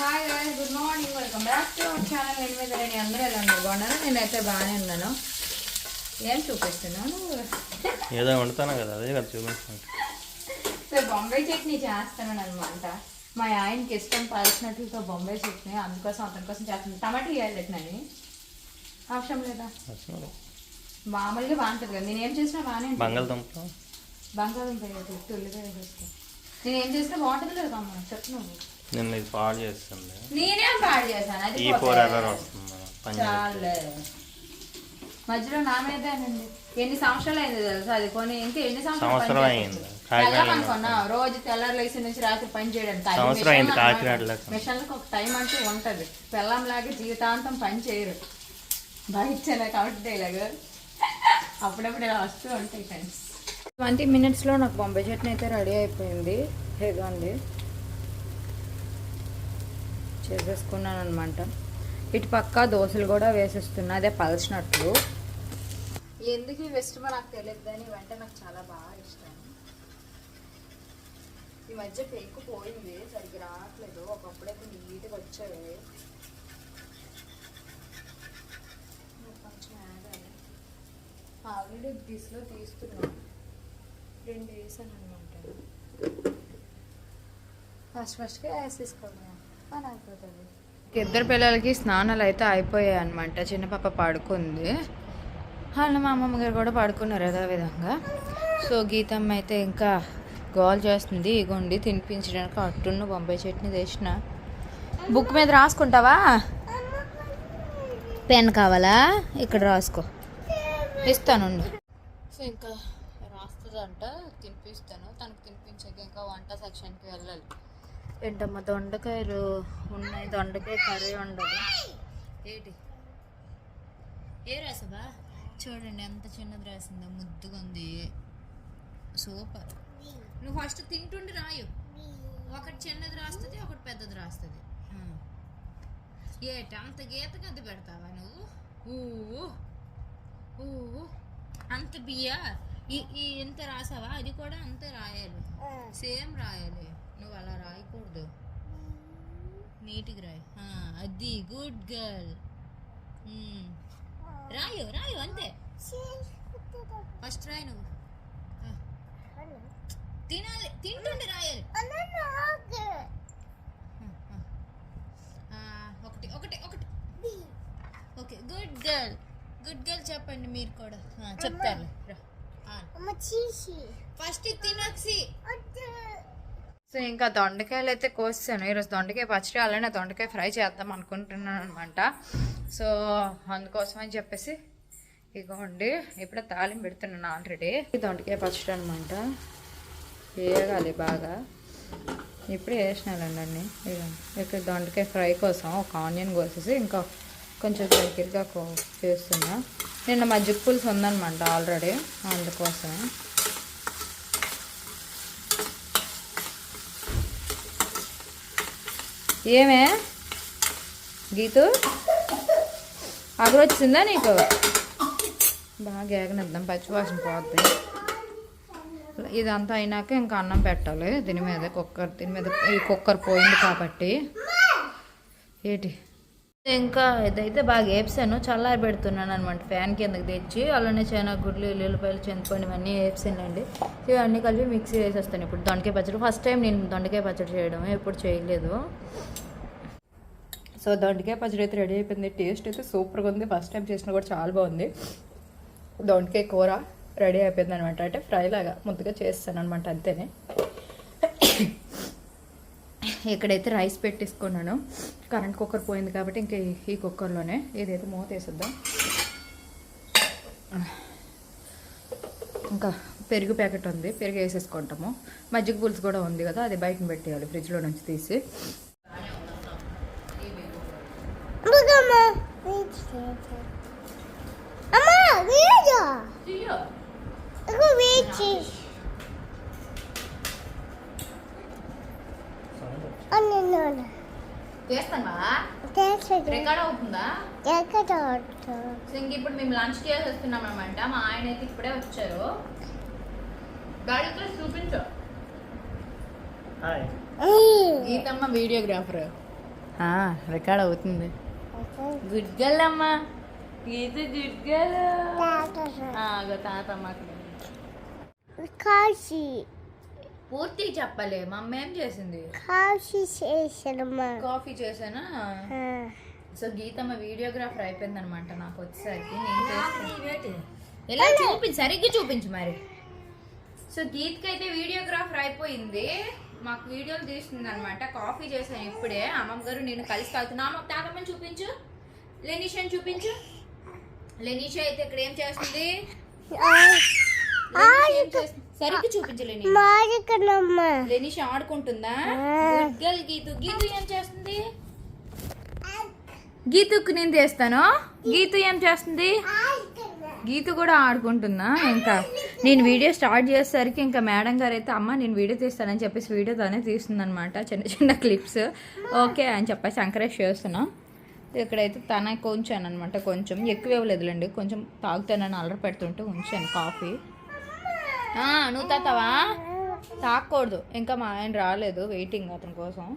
Hi guys good morning welcome back to our channel నేను మీద నేను అందరూ ఎలా ఉన్నారు? బాగున్నాను నేనైతే బాగానే ఉన్నాను. ఏం చూపిస్తున్నాను ఏదో వండుతాను కదా అదే కదా చూపిస్తాను సో బొంబాయి చట్నీ చేస్తున్నాను అనమాట మా ఆయనకి ఇష్టం పలిచినట్లతో బొంబాయి చట్నీ అందుకోసం అతని కోసం చేస్తున్నాను టమాటా వేయాలి అవసరం లేదా? మామూలుగా బాగుంటుంది కదా. నేను ఏం చేసినా బాగానే బంగాళదుంప? బంగాళదుంప ఉల్లిపాయ నేను ఏం చేసినా బాగుంటుంది కదా అమ్మ? చెప్పు నువ్వు. నిన్న ఇది పాడు చేస్తుంది నేనేం పాడు చేశాను? అది ఈ. ఫోర్ ఎర్రర్ వస్తుంది చాలే మధ్యలో నా మీదేనండి. ఎన్ని సంవత్సరాలు అయింది తెలుసా అది కొని ఇంకా ఎన్ని సంవత్సరాలు సంవత్సరం అయింది. కాకినాడలో వెళ్ళమనుకున్నా రోజు తెల్లారు లేచి నుంచి రాత్రి పని చేయడానికి అది సంవత్సరం అయింది మిషన్ అన్నమాట. కాకినాడలో. మిషన్లకు ఒక టైం అంటూ ఉంటది. లాగా జీవితాంతం పని చేయరు. బయట కాబట్టి ఇలాగ అప్పుడప్పుడు ఇలా వస్తూ ఉంటాయి ఫ్రెండ్స్ ట్వంటీ మినిట్స్లో నాకు బొంబాయి చట్నీ అయితే రెడీ అయిపోయింది. ఇదిగోండి. చేసేసుకున్నాను అనమాట ఇటు పక్క దోశలు కూడా వేసేస్తున్నా అదే పలచినట్లు. ఎందుకు ఇవి ఇష్టమో నాకు తెలియదు కానీ ఇవంటే నాకు చాలా బాగా ఇష్టం. ఈ మధ్య పెంకు పోయింది సరిగ్గా రావట్లేదు. ఒకప్పుడైతే నీట్గా వచ్చేవి కొంచెం ఆగాలి ఆల్రెడీ దిశలో తీస్తున్నాను రెండు వేసాను అనమాట ఫస్ట్ ఫస్ట్గా వేసేసుకోవాలి. పని అయిపోతుంది ఇద్దరు పిల్లలకి స్నానాలు అయితే అయిపోయాయి అనమాట చిన్న పాప పడుకుంది. వాళ్ళు మా అమ్మమ్మ గారు కూడా పడుకున్నారు అదే విధంగా. సో గీతమ్మ అయితే ఇంకా గోల్ చేస్తుంది. ఇగోండి తినిపించడానికి అట్టున్న బొంబాయి చట్నీ తెచ్చిన. బుక్ మీద రాసుకుంటావా? పెన్ కావాలా? ఇక్కడ రాసుకో. ఇస్తాను సో ఇంకా రాస్తుందంట తినిపిస్తాను. తనకు తినిపించాక ఇంకా వంట సెక్షన్కి వెళ్ళాలి. ఏంటమ్మా దొండకాయలు ఉన్నాయి దొండకాయ కర్రీ ఉండదు ఏంటి? ఏ రాసబా చూడండి ఎంత చిన్నది రాసిందో ముద్దుగా ఉంది. సూపర్. నువ్వు ఫస్ట్ తింటుండి రాయు. ఒకటి చిన్నది రాస్తుంది ఒకటి పెద్దది రాస్తుంది. ఏట అంత గీత గది పెడతావా నువ్వు? ఊ. ఊ. అంత బియ్య? ఈ ఈ ఇంత రాసావా? అది కూడా అంతే రాయాలి. సేమ్ రాయాలి. నువ్వు అలా రాయకూడదు. నీట్గా రాయి. అది గుడ్ గర్ల్. రాయు రాయు అంతే. ఫస్ట్ రాయి నువ్వు. తినాలి తింటుండి రాయాలి. ఒకటి ఒకటి ఒకటి. Okay good girl. Good girl చెప్పండి మీరు కూడా. చెప్తారు. ఫస్ట్ తినొచ్చి. సో ఇంకా దొండకాయలు అయితే కోసాను ఈరోజు దొండకాయ పచ్చడి అలానే దొండకాయ ఫ్రై చేద్దాం అనుకుంటున్నాను అనమాట సో అందుకోసం అని చెప్పేసి ఇగోండి ఇప్పుడే తాలింపు పెడుతున్నాను ఆల్రెడీ. దొండకాయ పచ్చడి అనమాట వేయగాలి బాగా. ఇప్పుడే వేసినాలండి అన్ని. ఇక్కడ దొండకాయ ఫ్రై కోసం ఒక ఆనియన్ కోసేసి ఇంకా కొంచెం దగ్గరగా కో చేస్తున్నా. నిన్న మజ్జిగ పులుసు ఉందనమాట ఆల్రెడీ అందుకోసం ఏమే? గీతు? అగరు వచ్చిందా నీకు? బాగా ఏగనిద్దాం పచ్చివాసన పోద్ది. ఇదంతా అయినాక ఇంకా అన్నం పెట్టాలి. దీని మీద కుక్కర్ దీని మీద ఈ కుక్కర్ పోయింది కాబట్టి. ఏటి? ఇంకా ఇదైతే బాగా ఏప్సాను. చల్లారి పెడుతున్నాను అనమాట ఫ్యాన్ కిందకి తెచ్చి అలానే చాలా గుడ్లు ఎల్లుల్లిపాయలు చెందుకొని ఇవన్నీ ఏప్సానండి ఇవన్నీ కలిపి మిక్సీ వేసేస్తాను ఇప్పుడు దొండకాయ పచ్చడి ఫస్ట్ టైం నేను దొండకాయ పచ్చడి చేయడం ఎప్పుడు చేయలేదు. సో దొండకాయ పచ్చడి అయితే రెడీ అయిపోయింది. టేస్ట్ అయితే సూపర్గా ఉంది. ఫస్ట్ టైం చేసినా కూడా చాలా బాగుంది. దొండకాయ కూర రెడీ అయిపోయింది అనమాట అంటే ఫ్రై లాగా ముద్దగా చేస్తాను అనమాట అంతేనే. ఇక్కడైతే రైస్ పెట్టేసుకున్నాను. కరెంట్ కుక్కర్ పోయింది కాబట్టి ఇంకా ఈ- కుక్కర్లోనే ఏదైతే మూత వేసేద్దాం. ఇంకా పెరుగు ప్యాకెట్ ఉంది. పెరుగు వేసేసుకుంటాము. మజ్జిగ పులుసు కూడా ఉంది కదా అది బయటను పెట్టేయాలి ఫ్రిడ్జ్లో నుంచి తీసి. చేస్తాను. రికార్డ్ అవుతుందా? సో ఇంక ఇప్పుడు మేము లంచ్ చేసేస్తున్నాం అనమాట మా ఆయన అయితే ఇప్పుడే వచ్చారు. గాడిలో చూపించు. హాయ్. గీతమ్మ వీడియోగ్రాఫర్. రికార్డ్ అవుతుంది. గుడ్ గర్ల్ అమ్మా గీత గుడ్ గర్ల్ తాతమ్మ కాశీ. పూర్తి చెప్పలే మా అమ్మ ఏం చేసింది? కాశీ చేసినమ్మా కాఫీ చేసానా సో గీతమ్మ వీడియోగ్రాఫర్ అయిపోయింది అనమాట నాకు వచ్చేసరికి. నేను ఎలా చూపించు సరిగ్గా చూపించు మరి. సో గీత్కి అయితే వీడియోగ్రాఫర్ అయిపోయింది. మాకు వీడియోలు తీస్తుంది అనమాట కాఫీ చేశాను ఇప్పుడే. అమ్మమ్మ గారు నేను కలిసి తాగుతున్నా అమ్మ తాగమని చూపించు. లెనిషాని చూపించు. లెనిష అయితే ఇక్కడ ఏం చేస్తుంది? లెనిషా ఏం చేస్తుంది? సరిగ్గా చూపించు లెనిషా ఆడుకుంటుందా? గర్ల్ గీతు. గీతు ఏం చేస్తుంది? గీతుకు నేను చేస్తాను గీతు ఏం చేస్తుంది? గీతు కూడా ఆడుకుంటుందా? ఇంకా నేను వీడియో స్టార్ట్ చేసేసరికి ఇంకా మేడం గారు అయితే అమ్మ నేను వీడియో తీస్తానని చెప్పేసి వీడియో తనే తీస్తుంది అనమాట చిన్న చిన్న క్లిప్స్. ఓకే అని చెప్పేసి ఎంకరేజ్ చేస్తున్నాం. ఇక్కడైతే తన కొంచాను అనమాట కొంచెం ఎక్కువ ఇవ్వలేదులేండి కొంచెం తాగుతానని అల్లరి పెడుతుంటే ఉంచాను కాఫీ. నువ్వు తాతావా? తాకూడదు. ఇంకా మా ఆయన రాలేదు వెయిటింగ్ అతని కోసం.